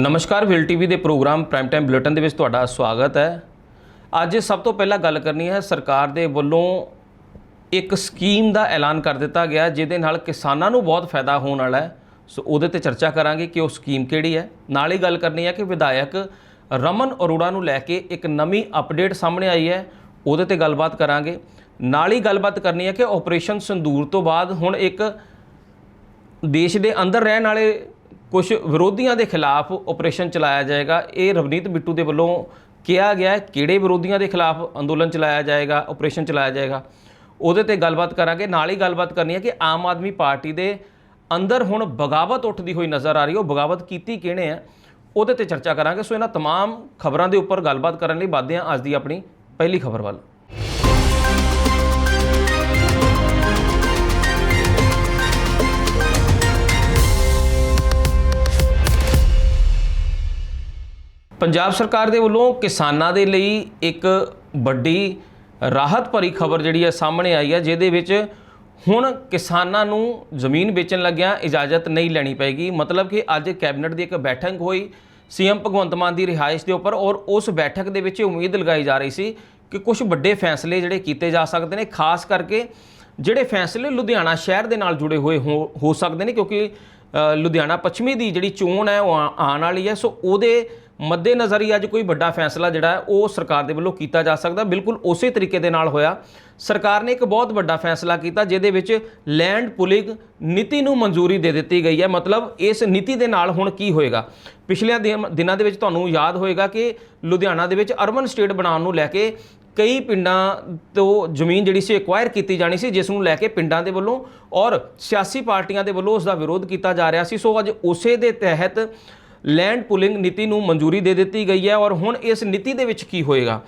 ਨਮਸਕਾਰ ਵਿਲ ਟੀਵੀ ਦੇ ਪ੍ਰੋਗਰਾਮ ਪ੍ਰਾਈਮ ਟਾਈਮ ਬੁਲੇਟਿਨ ਦੇ ਵਿੱਚ ਤੁਹਾਡਾ ਸਵਾਗਤ ਹੈ। ਅੱਜ ਸਭ ਤੋਂ ਪਹਿਲਾਂ ਗੱਲ ਕਰਨੀ ਹੈ, ਸਰਕਾਰ ਦੇ ਵੱਲੋਂ ਇੱਕ ਸਕੀਮ ਦਾ ਐਲਾਨ ਕਰ ਦਿੱਤਾ ਗਿਆ, ਜਿਹਦੇ ਨਾਲ ਕਿਸਾਨਾਂ ਨੂੰ ਬਹੁਤ ਫਾਇਦਾ ਹੋਣ ਵਾਲਾ ਹੈ। ਸੋ ਉਹਦੇ ਤੇ ਚਰਚਾ ਕਰਾਂਗੇ ਕਿ ਉਹ ਸਕੀਮ ਕਿਹੜੀ ਹੈ। ਨਾਲ ਹੀ ਗੱਲ ਕਰਨੀ ਹੈ ਕਿ ਵਿਧਾਇਕ ਰਮਨ ਅਰੋੜਾ ਨੂੰ ਲੈ ਕੇ ਇੱਕ ਨਵੀਂ ਅਪਡੇਟ ਸਾਹਮਣੇ ਆਈ ਹੈ, ਉਹਦੇ ਤੇ ਗੱਲਬਾਤ ਕਰਾਂਗੇ। ਨਾਲ ਹੀ ਗੱਲਬਾਤ ਕਰਨੀ ਹੈ ਕਿ ਆਪਰੇਸ਼ਨ ਸੰਦੂਰ ਤੋਂ ਬਾਅਦ ਹੁਣ ਇੱਕ ਦੇਸ਼ ਦੇ ਅੰਦਰ ਰਹਿਣ ਵਾਲੇ ਕੁਝ ਵਿਰੋਧੀਆਂ ਦੇ ਖਿਲਾਫ ਆਪਰੇਸ਼ਨ ਚਲਾਇਆ ਜਾਏਗਾ ਇਹ ਰਵਨੀਤ ਬਿੱਟੂ ਦੇ ਵੱਲੋਂ ਕਿਹਾ ਗਿਆ ਹੈ ਕਿਹੜੇ ਵਿਰੋਧੀਆਂ ਦੇ ਖਿਲਾਫ ਅੰਦੋਲਨ ਚਲਾਇਆ ਜਾਏਗਾ ਆਪਰੇਸ਼ਨ ਚਲਾਇਆ ਜਾਏਗਾ ਉਹਦੇ ਤੇ ਗੱਲਬਾਤ ਕਰਾਂਗੇ ਨਾਲ ਹੀ ਗੱਲਬਾਤ ਕਰਨੀ ਹੈ ਕਿ ਆਮ ਆਦਮੀ ਪਾਰਟੀ ਦੇ ਅੰਦਰ ਹੁਣ ਬਗਾਵਤ ਉੱਠਦੀ ਹੋਈ ਨਜ਼ਰ ਆ ਰਹੀ ਹੈ ਉਹ ਬਗਾਵਤ ਕੀਤੀ ਕਿਹਨੇ ਹੈ ਉਹਦੇ ਤੇ ਚਰਚਾ ਕਰਾਂਗੇ ਸੋ ਇਹਨਾਂ तमाम ਖਬਰਾਂ ਦੇ ਉੱਪਰ ਗੱਲਬਾਤ ਕਰਨ ਲਈ ਵਧਦੇ ਹਾਂ ਅੱਜ ਦੀ ਆਪਣੀ ਪਹਿਲੀ ਖਬਰ ਵੱਲ ਪੰਜਾਬ ਸਰਕਾਰ ਦੇ ਵੱਲੋਂ ਕਿਸਾਨਾਂ ਦੇ ਲਈ ਇੱਕ ਵੱਡੀ ਰਾਹਤ ਭਰੀ ਖਬਰ ਜਿਹੜੀ ਹੈ ਸਾਹਮਣੇ ਆਈ ਹੈ ਜਿਹਦੇ ਵਿੱਚ ਹੁਣ ਕਿਸਾਨਾਂ ਨੂੰ ਜ਼ਮੀਨ ਵੇਚਣ ਲੱਗਿਆਂ ਇਜਾਜ਼ਤ ਨਹੀਂ ਲੈਣੀ ਪਏਗੀ। ਮਤਲਬ ਕਿ ਅੱਜ ਕੈਬਨਿਟ ਦੀ ਇੱਕ ਬੈਠਕ ਹੋਈ, ਸੀਐਮ ਭਗਵੰਤ ਮਾਨ ਦੀ ਰਿਹਾਇਸ਼ ਦੇ ਉੱਪਰ, ਔਰ ਉਸ ਬੈਠਕ ਦੇ ਵਿੱਚ ਇਹ ਉਮੀਦ ਲਗਾਈ ਜਾ ਰਹੀ ਸੀ ਕਿ ਕੁਝ ਵੱਡੇ ਫੈਸਲੇ ਜਿਹੜੇ ਕੀਤੇ ਜਾ ਸਕਦੇ ਨੇ, ਖਾਸ ਕਰਕੇ ਜਿਹੜੇ ਫੈਸਲੇ ਲੁਧਿਆਣਾ ਸ਼ਹਿਰ ਦੇ ਨਾਲ ਜੁੜੇ ਹੋਏ ਹੋ ਹੋ ਸਕਦੇ ਨੇ, ਕਿਉਂਕਿ ਲੁਧਿਆਣਾ ਪੱਛਮੀ ਦੀ ਜਿਹੜੀ ਚੋਣ ਹੈ, ਉਹ ਆ- ਆਉਣ ਵਾਲੀ ਹੈ। ਸੋ ਉਹਦੇ ਮੱਦੇਨਜ਼ਰ ਹੀ ਅੱਜ ਕੋਈ ਵੱਡਾ ਫੈਸਲਾ ਜਿਹੜਾ ਉਹ ਸਰਕਾਰ ਦੇ ਵੱਲੋਂ ਕੀਤਾ ਜਾ ਸਕਦਾ। ਬਿਲਕੁਲ ਉਸੇ ਤਰੀਕੇ ਦੇ ਨਾਲ ਹੋਇਆ। ਸਰਕਾਰ ਨੇ ਇੱਕ ਬਹੁਤ ਵੱਡਾ ਫੈਸਲਾ ਕੀਤਾ, ਜਿਹਦੇ ਵਿੱਚ ਲੈਂਡ ਪੁਲਿੰਗ ਨੀਤੀ ਨੂੰ ਮਨਜ਼ੂਰੀ ਦੇ ਦਿੱਤੀ ਗਈ ਹੈ। ਮਤਲਬ ਇਸ ਨੀਤੀ ਦੇ ਨਾਲ ਹੁਣ ਕੀ ਹੋਏਗਾ? ਪਿਛਲੇ ਦਿਨਾਂ ਦੇ ਵਿੱਚ ਤੁਹਾਨੂੰ ਯਾਦ ਹੋਏਗਾ ਕਿ ਲੁਧਿਆਣਾ ਦੇ ਵਿੱਚ ਅਰਬਨ ਸਟੇਟ ਬਣਾਉਣ ਨੂੰ ਲੈ ਕੇ ਕਈ ਪਿੰਡਾਂ ਤੋਂ ਜ਼ਮੀਨ ਜਿਹੜੀ ਸੀ ਐਕਵਾਇਰ ਕੀਤੀ ਜਾਣੀ ਸੀ, ਜਿਸ ਨੂੰ ਲੈ ਕੇ ਪਿੰਡਾਂ ਦੇ ਵੱਲੋਂ ਔਰ ਸਿਆਸੀ ਪਾਰਟੀਆਂ ਦੇ ਵੱਲੋਂ ਉਸ ਦਾ ਵਿਰੋਧ ਕੀਤਾ ਜਾ ਰਿਹਾ ਸੀ। ਸੋ ਅੱਜ ਉਸੇ ਦੇ ਤਹਿਤ ਲੈਂਡ ਪੁਲਿੰਗ ਨੀਤੀ ਨੂੰ ਮਨਜ਼ੂਰੀ ਦੇ ਦਿੱਤੀ ਗਈ ਹੈ ਔਰ ਹੁਣ ਇਸ ਨੀਤੀ ਦੇ ਵਿੱਚ ਕੀ ਹੋਏਗਾ?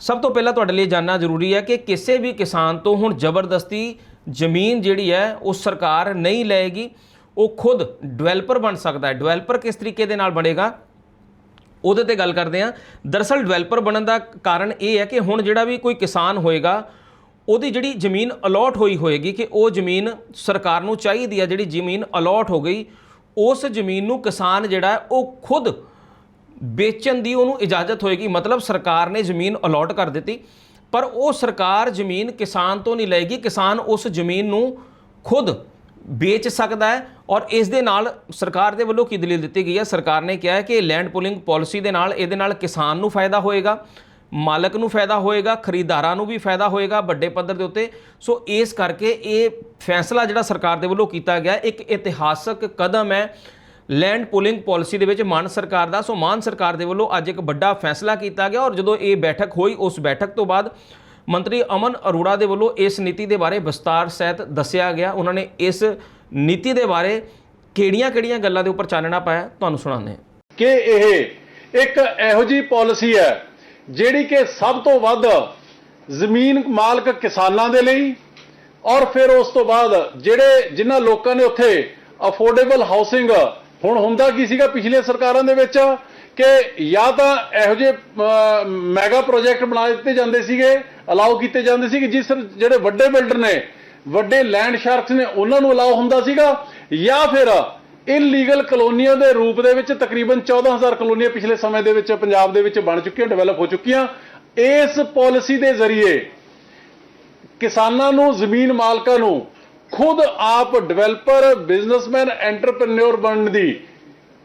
ਸਭ ਤੋਂ ਪਹਿਲਾਂ ਤੁਹਾਡੇ ਲਈ ਜਾਨਣਾ ਜ਼ਰੂਰੀ ਹੈ ਕਿ ਕਿਸੇ ਵੀ ਕਿਸਾਨ ਤੋਂ ਹੁਣ ਜ਼ਬਰਦਸਤੀ ਜ਼ਮੀਨ ਜਿਹੜੀ ਹੈ, ਉਹ ਸਰਕਾਰ ਨਹੀਂ ਲਏਗੀ, ਉਹ ਖੁਦ ਡਿਵੈਲਪਰ ਬਣ ਸਕਦਾ ਹੈ। ਡਿਵੈਲਪਰ ਕਿਸ ਤਰੀਕੇ ਦੇ ਨਾਲ ਬਣੇਗਾ? ਉਹਦੇ ਤੇ ਗੱਲ ਕਰਦੇ ਹਾਂ। ਦਰਅਸਲ ਡਿਵੈਲਪਰ ਬਣਨ ਦਾ ਕਾਰਨ ਇਹ ਹੈ ਕਿ ਹੁਣ ਜਿਹੜਾ ਵੀ ਕੋਈ ਕਿਸਾਨ ਹੋਏਗਾ, ਉਹਦੀ ਜਿਹੜੀ ਜ਼ਮੀਨ ਅਲੋਟ ਹੋਈ ਹੋਏਗੀ ਕਿ ਉਹ ਜ਼ਮੀਨ ਸਰਕਾਰ ਨੂੰ ਚਾਹੀਦੀ ਹੈ, ਜਿਹੜੀ ਜ਼ਮੀਨ ਅਲੋਟ ਹੋ ਗਈ ਉਸ ਜ਼ਮੀਨ ਨੂੰ ਕਿਸਾਨ ਜਿਹੜਾ ਉਹ ਖੁਦ ਵੇਚਣ ਦੀ ਉਹਨੂੰ ਇਜਾਜ਼ਤ ਹੋਏਗੀ। ਮਤਲਬ ਸਰਕਾਰ ਨੇ ਜ਼ਮੀਨ ਅਲੋਟ ਕਰ ਦਿੱਤੀ, ਪਰ ਉਹ ਸਰਕਾਰ ਜ਼ਮੀਨ ਕਿਸਾਨ ਤੋਂ ਨਹੀਂ ਲਏਗੀ। ਕਿਸਾਨ ਉਸ ਜ਼ਮੀਨ ਨੂੰ ਖੁਦ ਵੇਚ ਸਕਦਾ ਹੈ ਔਰ ਇਸ ਦੇ ਨਾਲ ਸਰਕਾਰ ਦੇ ਵੱਲੋਂ ਕੀ ਦਲੀਲ ਦਿੱਤੀ ਗਈ ਹੈ? ਸਰਕਾਰ ਨੇ ਕਿਹਾ ਹੈ ਕਿ ਲੈਂਡ ਪੁਲਿੰਗ ਪਾਲਿਸੀ ਦੇ ਨਾਲ, ਇਹਦੇ ਨਾਲ ਕਿਸਾਨ ਨੂੰ ਫਾਇਦਾ ਹੋਏਗਾ। ਮਾਲਕ ਨੂੰ ਫਾਇਦਾ ਹੋਏਗਾ, ਖਰੀਦਦਾਰਾਂ ਨੂੰ ਵੀ ਫਾਇਦਾ ਹੋਏਗਾ ਵੱਡੇ ਪੱਧਰ ਦੇ ਉੱਤੇ। ਸੋ ਇਸ ਕਰਕੇ ਇਹ ਫੈਸਲਾ ਜਿਹੜਾ ਸਰਕਾਰ ਦੇ ਵੱਲੋਂ ਕੀਤਾ ਗਿਆ, ਇੱਕ ਇਤਿਹਾਸਕ ਕਦਮ ਹੈ। ਲੈਂਡ ਪੁਲਿੰਗ ਪਾਲਿਸੀ ਦੇ ਵਿੱਚ ਮਾਨ ਸਰਕਾਰ ਦਾ, ਸੋ ਮਾਨ ਸਰਕਾਰ ਦੇ ਵੱਲੋਂ ਅੱਜ ਇੱਕ ਵੱਡਾ ਫੈਸਲਾ ਕੀਤਾ ਗਿਆ ਔਰ ਜਦੋਂ ਇਹ ਬੈਠਕ ਹੋਈ, ਉਸ ਬੈਠਕ ਤੋਂ ਬਾਅਦ ਮੰਤਰੀ ਅਮਨ ਅਰੋੜਾ ਦੇ ਵੱਲੋਂ ਇਸ ਨੀਤੀ ਦੇ ਬਾਰੇ ਵਿਸਤਾਰ ਸਹਿਤ ਦੱਸਿਆ ਗਿਆ। ਉਹਨਾਂ ਨੇ ਇਸ ਨੀਤੀ ਦੇ ਬਾਰੇ ਕਿਹੜੀਆਂ-ਕਿਹੜੀਆਂ ਗੱਲਾਂ ਦੇ ਉੱਪਰ ਚਾਨਣਾ ਪਾਇਆ? ਤੁਹਾਨੂੰ ਸੁਣਾਉਂਦੇ ਹਾਂ। ਕਿ ਇਹ ਇੱਕ ਇਹੋ ਜੀ ਪਾਲਿਸੀ ਹੈ ਜਿਹੜੀ ਕਿ ਸਭ ਤੋਂ ਵੱਧ ਜ਼ਮੀਨ ਮਾਲਕ ਕਿਸਾਨਾਂ ਦੇ ਲਈ ਔਰ ਫਿਰ ਉਸ ਤੋਂ ਬਾਅਦ ਜਿਹੜੇ ਜਿਨ੍ਹਾਂ ਲੋਕਾਂ ਨੇ ਉੱਥੇ ਅਫੋਰਡੇਬਲ ਹਾਊਸਿੰਗ ਹੁਣ ਹੁੰਦਾ ਕੀ ਸੀਗਾ ਪਿਛਲੇ ਸਰਕਾਰਾਂ ਦੇ ਵਿੱਚ ਕਿ ਜਾਂ ਤਾਂ ਇਹੋ ਜਿਹੇ ਮੈਗਾ ਪ੍ਰੋਜੈਕਟ ਬਣਾ ਦਿੱਤੇ ਜਾਂਦੇ ਸੀਗੇ ਅਲਾਉ ਕੀਤੇ ਜਾਂਦੇ ਸੀ ਕਿ ਜਿਸ ਜਿਹੜੇ ਵੱਡੇ ਬਿਲਡਰ ਨੇ, ਵੱਡੇ ਲੈਂਡ ਸ਼ਾਰਕਸ ਨੇ, ਉਹਨਾਂ ਨੂੰ ਅਲਾਉ ਹੁੰਦਾ ਸੀਗਾ, ਜਾਂ ਫਿਰ ਇਲੀਗਲ ਕਲੋਨੀਆਂ ਦੇ ਰੂਪ ਦੇ ਵਿੱਚ ਤਕਰੀਬਨ 14000 ਕਲੋਨੀਆਂ ਪਿਛਲੇ ਸਮੇਂ ਦੇ ਵਿੱਚ ਪੰਜਾਬ ਦੇ ਵਿੱਚ ਬਣ ਚੁੱਕੀਆਂ, ਡਿਵੈਲਪ ਹੋ ਚੁੱਕੀਆਂ। ਇਸ ਪਾਲਿਸੀ ਦੇ ਜ਼ਰੀਏ ਕਿਸਾਨਾਂ ਨੂੰ, ਜ਼ਮੀਨ ਮਾਲਕਾਂ ਨੂੰ ਖੁਦ ਆਪ ਡਿਵੈਲਪਰ, ਬਿਜ਼ਨਸਮੈਨ, ਐਂਟਰਪ੍ਰੈਨਿਓਰ ਬਣਨ ਦੀ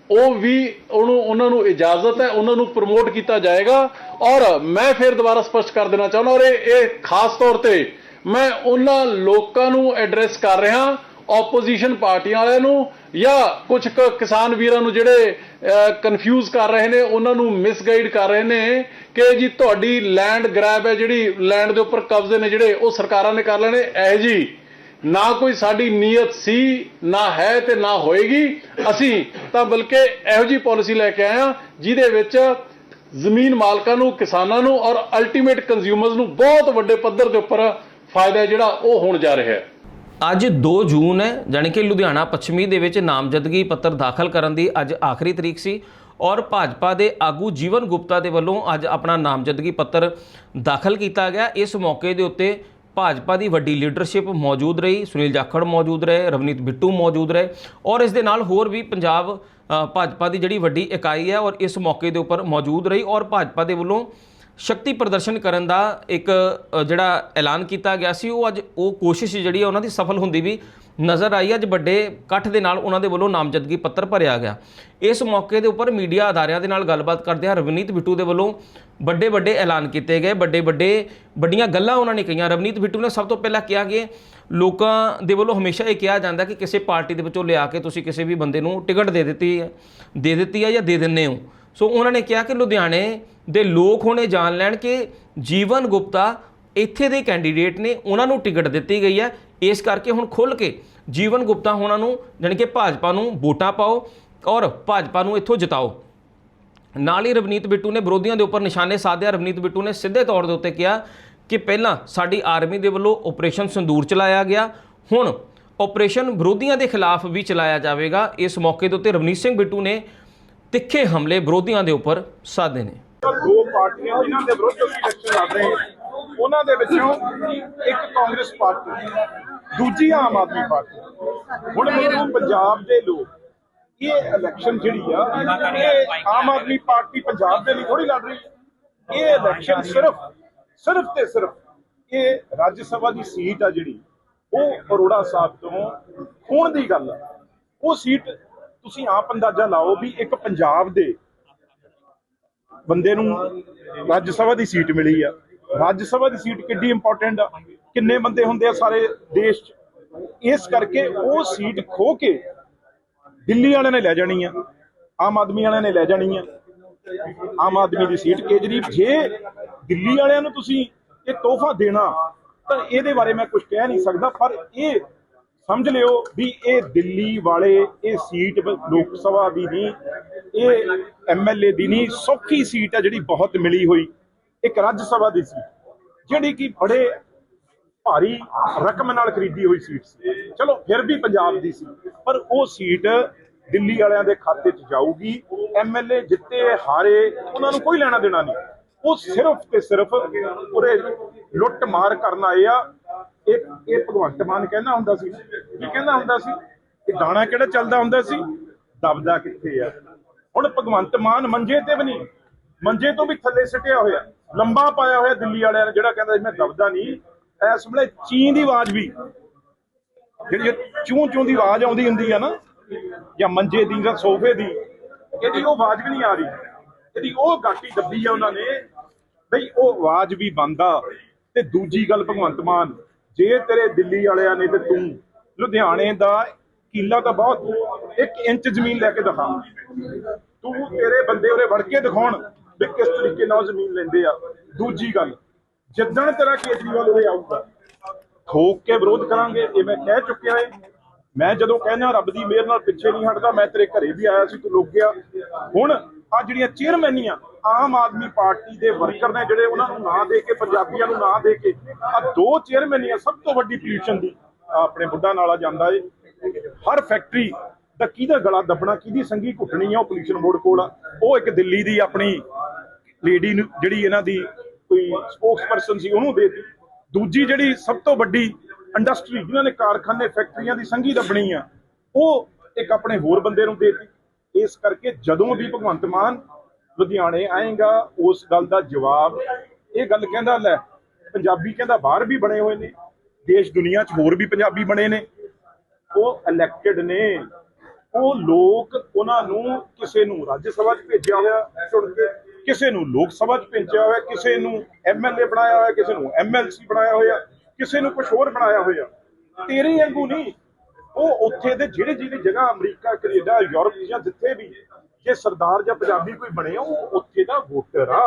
ਉਹ ਵੀ ਉਹਨੂੰ, ਉਹਨਾਂ ਨੂੰ ਇਜਾਜ਼ਤ ਹੈ, ਉਹਨਾਂ ਨੂੰ ਪ੍ਰਮੋਟ ਕੀਤਾ ਜਾਏਗਾ। ਔਰ ਮੈਂ ਫਿਰ ਦੁਬਾਰਾ ਸਪਸ਼ਟ ਕਰ ਦੇਣਾ ਚਾਹੁੰਦਾ ਔਰ ਇਹ ਇਹ ਖਾਸ ਤੌਰ ਤੇ ਮੈਂ ਉਹਨਾਂ ਲੋਕਾਂ ਨੂੰ ਐਡਰੈਸ ਕਰ ਰਿਹਾ। ਆਪੋਜੀਸ਼ਨ ਪਾਰਟੀਆਂ ਵਾਲਿਆਂ ਨੂੰ ਜਾਂ ਕੁਝ ਕੁ ਕਿਸਾਨ ਵੀਰਾਂ ਨੂੰ ਜਿਹੜੇ ਕਨਫਿਊਜ਼ ਕਰ ਰਹੇ ਨੇ, ਉਹਨਾਂ ਨੂੰ ਮਿਸਗਾਈਡ ਕਰ ਰਹੇ ਨੇ ਕਿ ਜੀ ਤੁਹਾਡੀ ਲੈਂਡ ਗ੍ਰੈਬ ਹੈ, ਜਿਹੜੀ ਲੈਂਡ ਦੇ ਉੱਪਰ ਕਬਜ਼ੇ ਨੇ ਜਿਹੜੇ, ਉਹ ਸਰਕਾਰਾਂ ਨੇ ਕਰ ਲੈਣੇ, ਇਹ ਜੀ, ਨਾ ਕੋਈ ਸਾਡੀ ਨੀਅਤ ਸੀ, ਨਾ ਹੈ ਤੇ ਨਾ ਹੋਏਗੀ। ਅਸੀਂ ਤਾਂ ਬਲਕਿ ਇਹੋ ਜੀ ਪਾਲਿਸੀ ਲੈ ਕੇ ਆਏ ਹਾਂ, ਜਿਹਦੇ ਵਿੱਚ ਜ਼ਮੀਨ ਮਾਲਕਾਂ ਨੂੰ, ਕਿਸਾਨਾਂ ਨੂੰ ਔਰ ਅਲਟੀਮੇਟ ਕੰਜ਼ਿਊਮਰਸ ਨੂੰ ਬਹੁਤ ਵੱਡੇ ਪੱਧਰ ਦੇ ਉੱਪਰ ਫਾਇਦਾ ਜਿਹੜਾ ਉਹ ਹੋਣ ਜਾ ਰਿਹਾ ਹੈ। ਅੱਜ 2 ਜੂਨ ਹੈ, ਜਾਣੀ ਕਿ ਲੁਧਿਆਣਾ ਪੱਛਮੀ ਦੇ ਵਿੱਚ ਨਾਮਜ਼ਦਗੀ ਪੱਤਰ ਦਾਖਲ ਕਰਨ ਦੀ ਅੱਜ ਆਖਰੀ ਤਰੀਕ ਸੀ ਔਰ ਭਾਜਪਾ ਦੇ ਆਗੂ ਜੀਵਨ ਗੁਪਤਾ ਦੇ ਵੱਲੋਂ ਅੱਜ ਆਪਣਾ ਨਾਮਜ਼ਦਗੀ ਪੱਤਰ ਦਾਖਲ ਕੀਤਾ ਗਿਆ। ਇਸ ਮੌਕੇ ਦੇ ਉੱਤੇ ਭਾਜਪਾ ਦੀ ਵੱਡੀ ਲੀਡਰਸ਼ਿਪ ਮੌਜੂਦ ਰਹੀ, ਸੁਨੀਲ ਜਾਖੜ ਮੌਜੂਦ ਰਹੇ, ਰਵਨੀਤ ਬਿੱਟੂ ਮੌਜੂਦ ਰਹੇ ਔਰ ਇਸ ਦੇ ਨਾਲ ਹੋਰ ਵੀ ਪੰਜਾਬ ਭਾਜਪਾ ਦੀ ਜਿਹੜੀ ਵੱਡੀ ਇਕਾਈ ਹੈ ਔਰ ਇਸ ਮੌਕੇ ਦੇ ਉੱਪਰ ਮੌਜੂਦ ਰਹੀ ਔਰ ਭਾਜਪਾ ਦੇ ਵੱਲੋਂ ਸ਼ਕਤੀ ਪ੍ਰਦਰਸ਼ਨ ਕਰਨ ਦਾ ਇੱਕ ਜਿਹੜਾ ਐਲਾਨ ਕੀਤਾ ਗਿਆ ਸੀ, ਉਹ ਅੱਜ ਉਹ ਕੋਸ਼ਿਸ਼ ਜਿਹੜੀ ਹੈ ਉਹਨਾਂ ਦੀ ਸਫਲ ਹੁੰਦੀ ਵੀ ਨਜ਼ਰ ਆਈ। ਅੱਜ ਵੱਡੇ ਇਕੱਠ ਦੇ ਨਾਲ ਉਹਨਾਂ ਦੇ ਵੱਲੋਂ ਨਾਮਜ਼ਦਗੀ ਪੱਤਰ ਭਰਿਆ ਗਿਆ। ਇਸ ਮੌਕੇ ਦੇ ਉੱਪਰ ਮੀਡੀਆ ਅਦਾਰਿਆਂ ਦੇ ਨਾਲ ਗੱਲਬਾਤ ਕਰਦਿਆਂ ਰਵਨੀਤ ਬਿੱਟੂ ਦੇ ਵੱਲੋਂ ਵੱਡੇ ਵੱਡੇ ਐਲਾਨ ਕੀਤੇ ਗਏ। ਵੱਡੇ ਵੱਡੇ, ਵੱਡੀਆਂ ਗੱਲਾਂ ਉਹਨਾਂ ਨੇ ਕਹੀਆਂ। ਰਵਨੀਤ ਬਿੱਟੂ ਨੇ ਸਭ ਤੋਂ ਪਹਿਲਾਂ ਕਿਹਾ ਕਿ ਲੋਕਾਂ ਦੇ ਵੱਲੋਂ ਹਮੇਸ਼ਾ ਇਹ ਕਿਹਾ ਜਾਂਦਾ ਕਿ ਕਿਸੇ ਪਾਰਟੀ ਦੇ ਵਿੱਚੋਂ ਲਿਆ ਕੇ ਤੁਸੀਂ ਕਿਸੇ ਵੀ ਬੰਦੇ ਨੂੰ ਟਿਕਟ ਦੇ ਦਿੱਤੀ ਹੈ ਦੇ ਦਿੱਤੀ ਹੈ ਜਾਂ ਦੇ ਦਿੰਦੇ ਹੋ। ਸੋ ਉਹਨਾਂ ਨੇ ਕਿਹਾ ਕਿ ਲੁਧਿਆਣੇ ਦੇ ਲੋਕ ਹੁਣੇ ਜਾਣ ਲੈਣ ਕਿ ਜੀਵਨ ਗੁਪਤਾ ਇੱਥੇ ਦੇ ਕੈਂਡੀਡੇਟ ਨੇ ਉਹਨਾਂ ਨੂੰ ਟਿਕਟ ਦਿੱਤੀ ਗਈ ਹੈ। ਇਸ ਕਰਕੇ ਹੁਣ ਖੁੱਲ ਕੇ ਜੀਵਨ ਗੁਪਤਾ ਹੋਣਾ ਨੂੰ ਜਾਣੀ ਕਿ ਭਾਜਪਾ ਨੂੰ ਵੋਟਾਂ ਪਾਓ ਔਰ ਭਾਜਪਾ ਨੂੰ ਇੱਥੋਂ ਜਿਤਾਓ। ਨਾਲ ਹੀ ਰਵਨੀਤ ਬਿੱਟੂ ਨੇ ਵਿਰੋਧੀਆਂ ਦੇ ਉੱਪਰ ਨਿਸ਼ਾਨੇ ਸਾਧਿਆ। ਰਵਨੀਤ ਬਿੱਟੂ ਨੇ ਸਿੱਧੇ ਤੌਰ ਦੇ ਉੱਤੇ ਕਿਹਾ ਕਿ ਪਹਿਲਾਂ ਸਾਡੀ ਆਰਮੀ ਦੇ ਵੱਲੋਂ ਆਪਰੇਸ਼ਨ ਸੰਦੂਰ ਚਲਾਇਆ ਗਿਆ। ਹੁਣ ਆਪਰੇਸ਼ਨ ਵਿਰੋਧੀਆਂ ਦੇ ਖਿਲਾਫ ਵੀ ਚਲਾਇਆ ਜਾਵੇਗਾ। ਇਸ ਮੌਕੇ ਦੇ ਉੱਤੇ ਰਵਨੀਤ ਸਿੰਘ ਬਿੱਟੂ ਨੇ ਤਿੱਖੇ ਹਮਲੇ ਵਿਰੋਧੀਆਂ ਦੇ ਉੱਪਰ ਸਾਧੇ ਨੇ। ਦੋ ਪਾਰਟੀਆਂ ਜਿਨ੍ਹਾਂ ਦੇ ਵਿਰੁੱਧ ਇਲੈਕਸ਼ਨ ਲੜ ਰਹੇ ਉਹਨਾਂ ਦੇ ਵਿੱਚੋਂ ਇੱਕ ਕਾਂਗਰਸ ਪਾਰਟੀ, ਦੂਜੀ ਆਮ ਆਦਮੀ ਪਾਰਟੀ। ਹੁਣ ਮੈਨੂੰ ਪੰਜਾਬ ਦੇ ਲੋਕ, ਇਹ ਇਲੈਕਸ਼ਨ ਜਿਹੜੀ ਆ, ਇਹ ਆਮ ਆਦਮੀ ਪਾਰਟੀ ਪੰਜਾਬ ਦੇ ਲਈ ਥੋੜੀ ਲੜ ਰਹੀ। ਹੈ ਇਹ ਇਲੈਕਸ਼ਨ ਸਿਰਫ ਸਿਰਫ ਤੇ ਸਿਰਫ ਇਹ ਰਾਜ ਸਭਾ ਦੀ ਸੀਟ ਆ ਜਿਹੜੀ, ਉਹ ਅਰੋੜਾ ਸਾਹਿਬ ਤੋਂ ਖੂਨ ਦੀ ਗੱਲ ਆ। ਉਹ ਸੀਟ ਤੁਸੀਂ ਆਪ ਅੰਦਾਜ਼ਾ ਲਾਓ ਵੀ ਇੱਕ ਪੰਜਾਬ ਦੇ ਬੰਦੇ ਨੂੰ ਰਾਜ ਸਭਾ ਦੀ ਸੀਟ ਮਿਲੀ ਆ। ਰਾਜ ਸਭਾ ਦੀ ਸੀਟ ਕਿੱਡੀ ਇੰਪੋਰਟੈਂਟ ਆ। ਕਿੰਨੇ ਬੰਦੇ ਹੁੰਦੇ ਆ ਸਾਰੇ ਦੇਸ਼ 'ਚ? ਇਸ ਕਰਕੇ ਉਹ ਸੀਟ ਖੋ ਕੇ ਦਿੱਲੀ ਵਾਲਿਆਂ ਨੇ ਲੈ ਜਾਣੀ ਆ, ਆਮ ਆਦਮੀ ਵਾਲਿਆਂ ਨੇ ਲੈ ਜਾਣੀ ਆ। ਆਮ ਆਦਮੀ ਦੀ ਸੀਟ ਕੇਜਰੀ ਜੇ ਦਿੱਲੀ ਵਾਲਿਆਂ ਨੂੰ ਤੁਸੀਂ ਇਹ ਤੋਹਫਾ ਦੇਣਾ, ਤਾਂ ਇਹਦੇ ਬਾਰੇ ਮੈਂ ਕੁਝ ਕਹਿ ਨਹੀਂ ਸਕਦਾ, ਪਰ ਇਹ ਸਮਝ ਲਿਓ ਵੀ ਇਹ ਦਿੱਲੀ ਵਾਲੇ, ਇਹ ਸੀਟ ਲੋਕ ਸਭਾ ਦੀ ਨਹੀਂ ਇਹ ਐਮਐਲਏ ਦੀ ਨਹੀਂ ਸੌਖੀ ਸੀਟ ਆ ਜਿਹੜੀ ਬਹੁਤ ਮਿਲੀ ਹੋਈ। ਇੱਕ ਰਾਜ ਸਭਾ ਦੀ ਸੀ ਜਿਹੜੀ ਕਿ ਬੜੇ ਭਾਰੀ ਰਕਮ ਨਾਲ ਖਰੀਦੀ ਹੋਈ ਸੀਟ ਸੀ। ਚਲੋ, ਫਿਰ ਵੀ ਪੰਜਾਬ ਦੀ ਸੀ, ਪਰ ਉਹ ਸੀਟ ਦਿੱਲੀ ਵਾਲਿਆਂ ਦੇ ਖਾਤੇ 'ਚ ਜਾਊਗੀ ਐਮਐਲਏ ਜਿੱਤੇ ਹਾਰੇ, ਉਹਨਾਂ ਨੂੰ ਕੋਈ ਲੈਣਾ ਦੇਣਾ ਨਹੀਂ ਉਹ ਸਿਰਫ ਤੇ ਸਿਰਫ ਉਰੇ ਲੁੱਟ ਮਾਰ ਕਰਨ ਆਏ ਆ ਇਹ ਇਹ ਭਗਵੰਤ ਮਾਨ ਕਹਿੰਦਾ ਹੁੰਦਾ ਸੀ ਕੀ ਕਹਿੰਦਾ ਹੁੰਦਾ ਸੀ ਕਿ ਦਾਣਾ ਕਿਹੜਾ ਚੱਲਦਾ ਹੁੰਦਾ ਸੀ? ਦਬਦਾ ਕਿੱਥੇ ਆ? ਹੁਣ ਭਗਵੰਤ ਮਾਨ ਮੰਜੇ ਤੇ ਵੀ ਨਹੀਂ, ਮੰਜੇ ਤੋਂ ਵੀ ਥੱਲੇ ਸਿੱਟਿਆ ਹੋਇਆ, ਲੰਬਾ ਪਾਇਆ ਹੋਇਆ ਦਿੱਲੀ ਵਾਲਿਆਂ ਨੇ ਜਿਹੜਾ ਕਹਿੰਦਾ ਮੈਂ ਦਬਦਾ ਨਹੀਂ। ਇਸ ਵੇਲੇ ਚੀਂ ਦੀ ਆਵਾਜ਼ ਵੀ, ਜਿਹੜੀ ਚੂੰ ਚੂੰ ਦੀ ਆਵਾਜ਼ ਆਉਂਦੀ ਹੁੰਦੀ ਆ ਨਾ, ਜਾਂ ਮੰਜੇ ਦੀ ਜਾਂ ਸੋਫੇ ਦੀ, ਇਹਦੀ ਉਹ ਆਵਾਜ਼ ਵੀ ਨਹੀਂ ਆ ਰਹੀ। ਇਹਦੀ ਉਹ ਗਾਟੀ ਦੱਬੀ ਆ ਉਹਨਾਂ ਨੇ, ਬਈ ਉਹ ਆਵਾਜ਼ ਵੀ ਬੰਦਾ ਤੇ ਦੂਜੀ ਗੱਲ ਭਗਵੰਤ ਮਾਨ ਜੇ ਤੇਰੇ ਦਿੱਲੀ ਵਾਲਿਆਂ ਨੇ ਤੇ ਤੂੰ ਲੁਧਿਆਣੇ ਦਾ ਕਿੱਲਾ ਤਾਂ ਬਹੁਤ 1 ਇੰਚ ਜ਼ਮੀਨ ਲੈ ਕੇ ਦਿਖਾ। ਤੂੰ ਤੇਰੇ ਬੰਦੇ ਉਰੇ ਵੜ ਕੇ ਦਿਖਾਉਣ ਵੀ ਕਿਸ ਤਰੀਕੇ ਨਾਲ ਜ਼ਮੀਨ ਲੈਂਦੇ ਆ। ਦੂਜੀ ਗੱਲ, ਜਿੱਦਣ ਤੇਰਾ ਕੇਜਰੀਵਾਲ ਉਰੇ ਆਊਗਾ, ਠੋਕ ਕੇ ਵਿਰੋਧ ਕਰਾਂਗੇ, ਇਹ ਮੈਂ ਕਹਿ ਚੁੱਕਿਆ ਏ। ਮੈਂ ਜਦੋਂ ਕਹਿੰਦਾ, ਰੱਬ ਦੀ ਮਿਹਰ ਨਾਲ ਪਿੱਛੇ ਨਹੀਂ ਹਟਦਾ, ਮੈਂ ਤੇਰੇ ਘਰੇ ਵੀ ਆਇਆ ਸੀ, ਤੂੰ ਲੁੱਕ ਗਿਆ। ਹੁਣ ਆ ਜਿਹੜੀਆਂ ਚੇਅਰਮੈਨੀਆਂ ਆਮ ਆਦਮੀ ਪਾਰਟੀ ਦੇ ਵਰਕਰ ਨੇ ਜਿਹੜੇ ਉਹਨਾਂ ਨੂੰ ਨਾਂ ਦੇ ਕੇ, ਪੰਜਾਬੀਆਂ ਨੂੰ ਨਾਂ ਦੇ ਕੇ ਆ ਦੋ ਚੇਅਰਮੈਨੀਆਂ ਸਭ ਤੋਂ ਵੱਡੀ ਪੋਲੂਸ਼ਨ ਦੀ ਆਪਣੇ ਬੁੱਢਾ ਨਾਲਾ ਜਾਂਦਾ ਏ। ਹਰ ਫੈਕਟਰੀ ਦਾ ਕਿਹਦਾ ਗਲਾ ਦੱਬਣਾ, ਕਿਹਦੀ ਸੰਗੀ ਘੁੱਟਣੀ ਆ ਉਹ ਪੋਲੂਸ਼ਨ ਬੋਰਡ ਕੋਲ ਆ। ਉਹ ਇੱਕ ਦਿੱਲੀ ਦੀ ਆਪਣੀ ਲੇਡੀ ਨੂੰ, ਜਿਹੜੀ ਇਹਨਾਂ ਦੀ ਕੋਈ ਸਪੋਕਸਪਰਸਨ ਸੀ, ਉਹਨੂੰ ਦੇਤੀ। ਦੂਜੀ ਜਿਹੜੀ ਸਭ ਤੋਂ ਵੱਡੀ ਇੰਡਸਟਰੀ ਜਿਨ੍ਹਾਂ ਨੇ ਕਾਰਖਾਨੇ ਫੈਕਟਰੀਆਂ ਦੀ ਸੰਗੀ ਦੱਬਣੀ ਆ, ਉਹ ਇੱਕ ਆਪਣੇ ਹੋਰ ਬੰਦੇ ਨੂੰ ਦੇਤੀ। ਇਸ ਕਰਕੇ ਜਦੋਂ ਵੀ ਭਗਵੰਤ ਮਾਨ ਲੁਧਿਆਣੇ ਆਏਗਾ, ਉਸ ਗੱਲ ਦਾ ਜਵਾਬ ਇਹ ਗੱਲ ਕਹਿੰਦਾ, ਲੈ, ਪੰਜਾਬੀ ਕਹਿੰਦਾ ਬਾਹਰ ਵੀ ਬਣੇ ਹੋਏ ਨੇ, ਦੇਸ਼ ਦੁਨੀਆ 'ਚ ਹੋਰ ਵੀ ਪੰਜਾਬੀ ਬਣੇ ਨੇ। ਉਹ ਇਲੈਕਟਿਡ ਨੇ। ਉਹ ਲੋਕ ਉਹਨਾਂ ਨੂੰ ਕਿਸੇ ਨੂੰ ਰਾਜ ਸਭਾ 'ਚ ਭੇਜਿਆ ਹੋਇਆ ਚੁਣ ਕੇ, ਕਿਸੇ ਨੂੰ ਲੋਕ ਸਭਾ 'ਚ ਭੇਜਿਆ ਹੋਇਆ, ਕਿਸੇ ਨੂੰ ਐਮਐਲਏ ਬਣਾਇਆ ਹੋਇਆ, ਕਿਸੇ ਨੂੰ ਐਮਐਲਸੀ ਬਣਾਇਆ ਹੋਇਆ, ਕਿਸੇ ਨੂੰ ਕੁਝ ਹੋਰ ਬਣਾਇਆ ਹੋਇਆ। ਤੇਰੇ ਵਾਂਗੂ ਨਹੀਂ। ਉਹ ਉੱਥੇ ਦੇ ਜਿਹੜੇ ਜਿਹੜੇ ਜਗ੍ਹਾ ਅਮਰੀਕਾ ਕੈਨੇਡਾ ਯੂਰਪ ਜਾਂ ਜਿੱਥੇ ਵੀ ਜੇ ਸਰਦਾਰ ਜਾਂ ਪੰਜਾਬੀ ਕੋਈ ਬਣੇ ਉਹ ਉੱਥੇ ਦਾ ਵੋਟਰ ਆ।